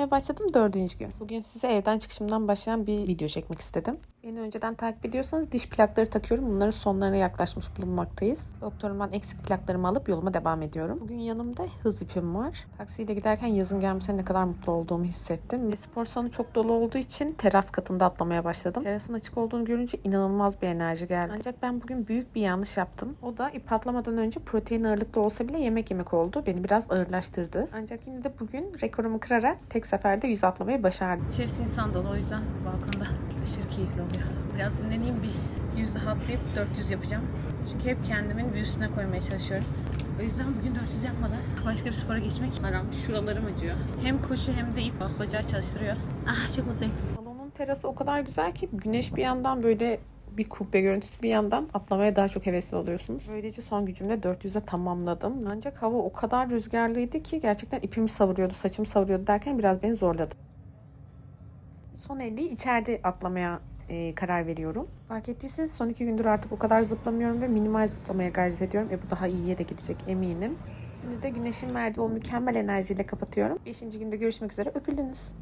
atlamaya başladım dördüncü gün. Bugün size evden çıkışımdan başlayan bir video çekmek istedim. Beni önceden takip ediyorsanız diş plakları takıyorum. Bunların sonlarına yaklaşmış bulunmaktayız. Doktorumdan eksik plaklarımı alıp yoluma devam ediyorum. Bugün yanımda hız ipim var. Taksiyle giderken yazın gelmesine ne kadar mutlu olduğumu hissettim. Ve spor salonu çok dolu olduğu için teras katında atlamaya başladım. Terasın açık olduğunu görünce inanılmaz bir enerji geldi. Ancak ben bugün büyük bir yanlış yaptım. O da ip atlamadan önce protein ağırlıklı olsa bile yemek yemek oldu. Beni biraz ağırlaştırdı. Ancak yine de bugün rekorumu kırarak tek seferde 100 atlamayı başardım. İçerisi insan dolu o yüzden balkonda aşırı keyifli oluyor. Biraz dinleneyim bir 100 daha atlayıp 400 yapacağım. Çünkü hep kendimin bir üstüne koymaya çalışıyorum. O yüzden bugün 400 yapmadan başka bir spora geçmek aram. Şuralarım acıyor. Hem koşu hem de ip bacağı çalıştırıyor. Ah çok mutluyum. Salonun terası o kadar güzel ki güneş bir yandan böyle bir kubbe görüntüsü bir yandan atlamaya daha çok hevesli oluyorsunuz. Böylece son gücümle 400'e tamamladım. Ancak hava o kadar rüzgarlıydı ki gerçekten ipimi savuruyordu, saçımı savuruyordu derken biraz beni zorladı. Son 50'yi içeride atlamaya e, karar veriyorum. Fark ettiyseniz son iki gündür artık o kadar zıplamıyorum ve minimal zıplamaya gayret ediyorum. E bu daha iyiye de gidecek eminim. Şimdi de güneşin verdiği o mükemmel enerjiyle kapatıyorum. Beşinci günde görüşmek üzere. Öpüldünüz.